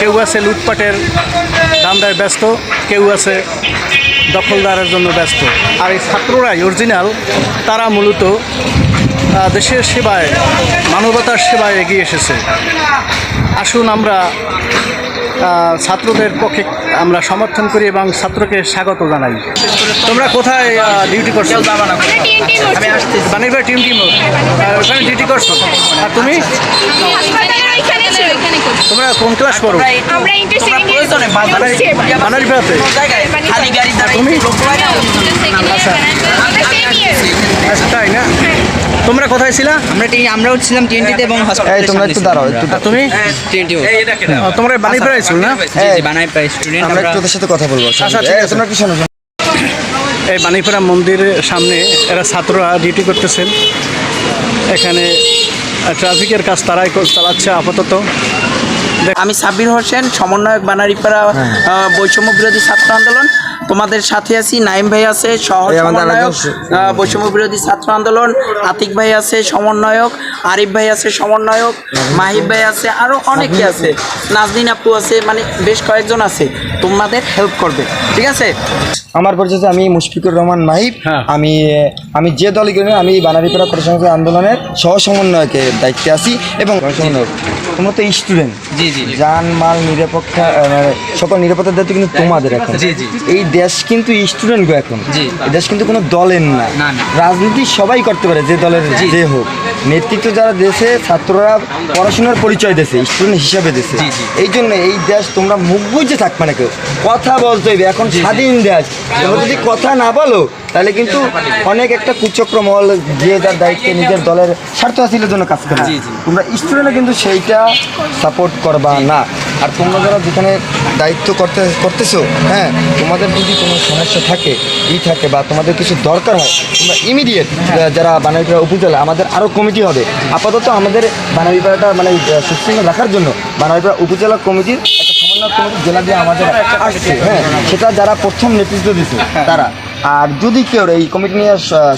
কেউ আছে লুটপাটের দান্দায় ব্যস্ত কেউ আছে দখলদারের জন্য ব্যস্ত। আর এই ছাত্ররাই অরিজিনাল তারা মূলত দেশের সেবায় মানবতার সেবায় এগিয়ে এসেছে। আসুন আমরা ছাত্রদের পক্ষে আমরা সমর্থন করি এবং ছাত্রকে স্বাগত জানাই। তোমরা কোথায় ডিউটি করছ? টিম টিম ওখানে ডিউটি করছ? আর তুমি হাসপাতালের ওইখানে ছিল ওইখানে করছি তোমরা কোন ক্লাস করো আমরা ইন্টার সেকেন্ডারি বানারিপাড়াতে কোনো জায়গায়? খালি গাড়ি তুমি? আচ্ছা। ইয়ার আচ্ছা তাই না? তোমরা কোথায় ছিলা? আমরা টি আমরাও ছিলাম টিএনটিতে এবং এই হসপিটালে তোমরা একটু দাঁড়াও একটু আর তুমি? টিএনটি আহ, তোমরা বানিপাড়ায় ছিল না? জি জি বানাই প্রায় স্টুডেন্ট আমরা ওদের সাথে কথা বলব আচ্ছা, ঠিক এই, আছে। তোমরা কি শোনো। এই বাণীপুরা মন্দিরের সামনে এরা ছাত্ররা ডিউটি করতেছেন। এখানে ট্রাফিকের কাজ তারাই চালাচ্ছে আপাতত। আমি সাব্বির হোসেন সমন্বয়ক বানারিপাড়া আহ, বৈষম্য বিরোধী ছাত্র আন্দোলন। তোমাদের সাথে আছি নাইম ভাই আছে সহ সমন্বয়ক বৈষম্য বিরোধী ছাত্র আন্দোলন আতিক ভাই আছে সমন্বয়ক আরিফ ভাই আছে সমন্বয়ক মাহিব ভাই আছে আরও অনেকে আছে। নাজদিন আপু আছে মানে বেশ কয়েকজন আছে। তোমাদের হেল্প করবে ঠিক আছে? আমার পরিচিত আমি মুশফিকুর রহমান মাহিব। হ্যাঁ। আমি আমি যে দলই করি না, আমি বানারীপাড়া প্রশাসনিক আন্দোলনের সহ সমন্বয়কের দায়িত্বে আছি এবং তোমরা তো স্টুডেন্ট জি জি যান মাল নিরাপত্তা মানে সকল নিরাপত্তার দায়িত্ব কিন্তু তোমাদের এখন। জি, জি। এই দেশ কিন্তু স্টুডেন্ট গো এখন। দেশ কিন্তু কোনো দলের না। রাজনীতি সবাই করতে পারে যে দলের যে হোক। নেতৃত্ব যারা দেশে ছাত্ররা পড়াশোনার পরিচয় দেশে স্টুডেন্ট হিসাবে দেশে। এই জন্য এই দেশ তোমরা মুখ বুঝে থাকবে না কেউ কথা বলতে হইবে এখন স্বাধীন দেশ তোমরা যদি কথা না বলো তাহলে কিন্তু অনেক একটা কুচক্র মহল যে যার দায়িত্বে নিজের দলের স্বার্থ হাসিলের জন্য কাজ করে। তোমরা স্টুডেন্টরা কিন্তু সেইটা সাপোর্ট করবা না আর তোমরা যারা যেখানে দায়িত্ব করতে, করতেছো হ্যাঁ তোমাদের যদি কোনো সমস্যা থাকে, ই থাকে বা তোমাদের কিছু দরকার হয়, তোমরা ইমিডিয়েট যারা বানারীপাড়া উপজেলা, আমাদের আরও কমিটি হবে। আপাতত আমাদের বানারীপাড়াটা মানে সুশৃঙ্খল রাখার জন্য বানারীপাড়া উপজেলা কমিটির একটা সমন্বয় কমিটি, জেলা দিয়ে আমাদের আসছে হ্যাঁ সেটা যারা প্রথম নেতৃত্ব দিচ্ছে তারা। আর যদি কেউ এই কমিটি নিয়ে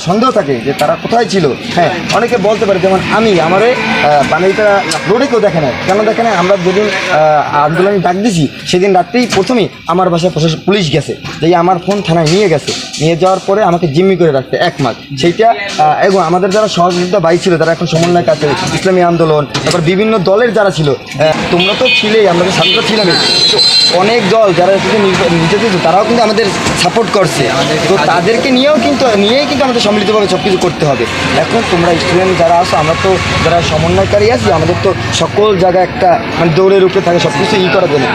সন্দেহ থাকে যে তারা কোথায় ছিল হ্যাঁ অনেকে বলতে পারে, যেমন আমি, আমারে বানাইটা রোডে কেউ দেখে না কেন দেখে না আমরা যেদিন আন্দোলনে ডাক দিছি, সেদিন রাত্রেই প্রথমেই আমার বাসায় প্রশাসন পুলিশ গেছে যে আমার ফোন থানায় নিয়ে গেছে। নিয়ে যাওয়ার পরে আমাকে জিম্মি করে রাখতে এক মাস। সেইটা এবং আমাদের যারা সহযোগিতা বাই ছিল তারা এখন সমন্বয় কাছে ইসলামী আন্দোলন, তারপর বিভিন্ন দলের যারা ছিল তোমরা তো ছিলেই, আমরা তো ছাত্র ছিলামই। অনেক দল যারা নিজেদের, তারাও কিন্তু আমাদের সাপোর্ট করছে। তো তাদেরকে নিয়েও কিন্তু নিয়েই কিন্তু আমাদের সম্মিলিতভাবে সব কিছু করতে হবে। এখন তোমরা স্টুডেন্ট যারা আসো আমরা তো যারা সমন্বয়কারী আছি আমাদের তো সকল জায়গায় একটা মানে দৌড়ের উপরে থাকে সব কিছু ই করার জন্য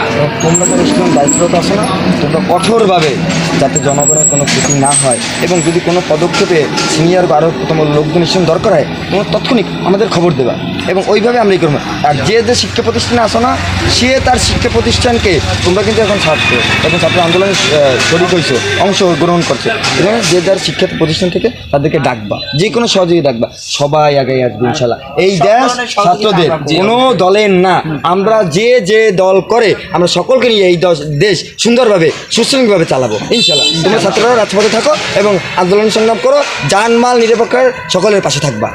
তোমরা যারা স্টুডেন্ট দায়িত্বরত আসো না? তোমরা কঠোরভাবে যাতে জনগণের কোনো ক্ষতি না হয়। এবং যদি কোনো পদক্ষেপে সিনিয়র বা আরও তোমার লোকজন স্টুডেন্ট দরকার হয় তোমরা তৎক্ষণিক আমাদের খবর দেবা। এবং ওইভাবে আমরা করব। আর যে যে শিক্ষা প্রতিষ্ঠানে আসো না সে তার শিক্ষা প্রতিষ্ঠানকে তোমরা কিন্তু এখন ছাত্র এখন ছাত্র আন্দোলনে শরিক হয়েছো অংশগ্রহণ করছ। এবং যে যার শিক্ষা প্রতিষ্ঠান থেকে তাদেরকে ডাকবা। যে কোনো সহযোগী ডাকবা। সবাই আগে আসবে ইনশাল্লাহ। এই দেশ ছাত্রদের কোনো দলের না। আমরা যে যে দল করে আমরা সকলকে নিয়ে এই দশ- দেশ সুন্দরভাবে সুশৃঙ্খলভাবে চালাবো। ইনশাল্লাহ তোমরা ছাত্ররা রাজপথে থাকো এবং আন্দোলন সংগ্রাম করো। জানমাল নিরপেক্ষের সকলের পাশে থাকবা।